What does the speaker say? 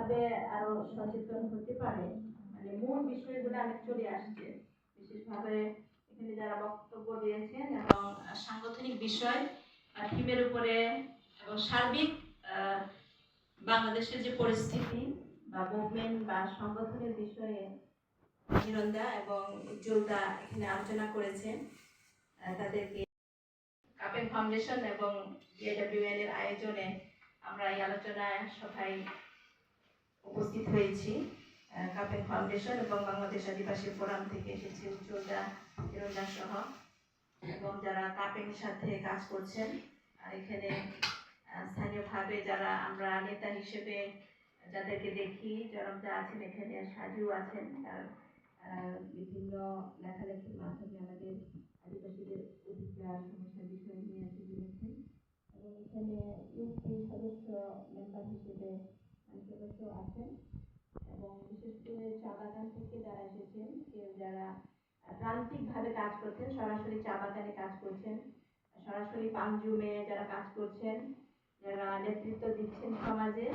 কীভাবে আরও সচেতন হতে পারে? মানে মূল বিষয়গুলো অনেক চলে আসছে। বিশেষভাবে এখানে যারা বক্তব্য দিয়েছেন এবং সাংগঠনিক বিষয় থিমের উপরে এবং সার্বিক বাংলাদেশের যে পরিস্থিতি বা মুভমেন্ট বা সংগঠনের বিষয়ে হিরন্দা এবং উজ্জ্বলদা এখানে আলোচনা করেছেন তাদেরকে কাপেন ফাউন্ডেশন এবং জেডব্লিউএন এর আয়োজনে আমরা এই আলোচনায় উপস্থিত হয়েছি কাপের ফাউন্ডেশন এবং বাংলাদেশ আদিবাসী ফোরাম থেকে এসেছে উজ্জ্বলদা হিরন্দা সহ। এবং যারা কাপের সাথে কাজ করছেন, আর এখানে স্থানীয়ভাবে যারা আমরা নেতা হিসেবে যাদেরকে দেখি জনতা আছেন এখানে, সাজু আছেন, তার বিভিন্ন লেখালেখির মাধ্যমে আমাদের আদিবাসীদের অধিকার, সমস্যার বিষয় নিয়ে তুলে ধরেছেন এবং এখানে ইউপি সদস্য মেম্বার হিসেবে সদস্য আছেন এবং বিশেষ করে চা বাগান থেকে যারা এসেছেন, কেউ যারা প্রান্তিকভাবে কাজ করছেন, সরাসরি চা বাগানে কাজ করছেন, সরাসরি পাঞ্জুমে যারা কাজ করছেন, যারা নেতৃত্ব দিচ্ছেন সমাজে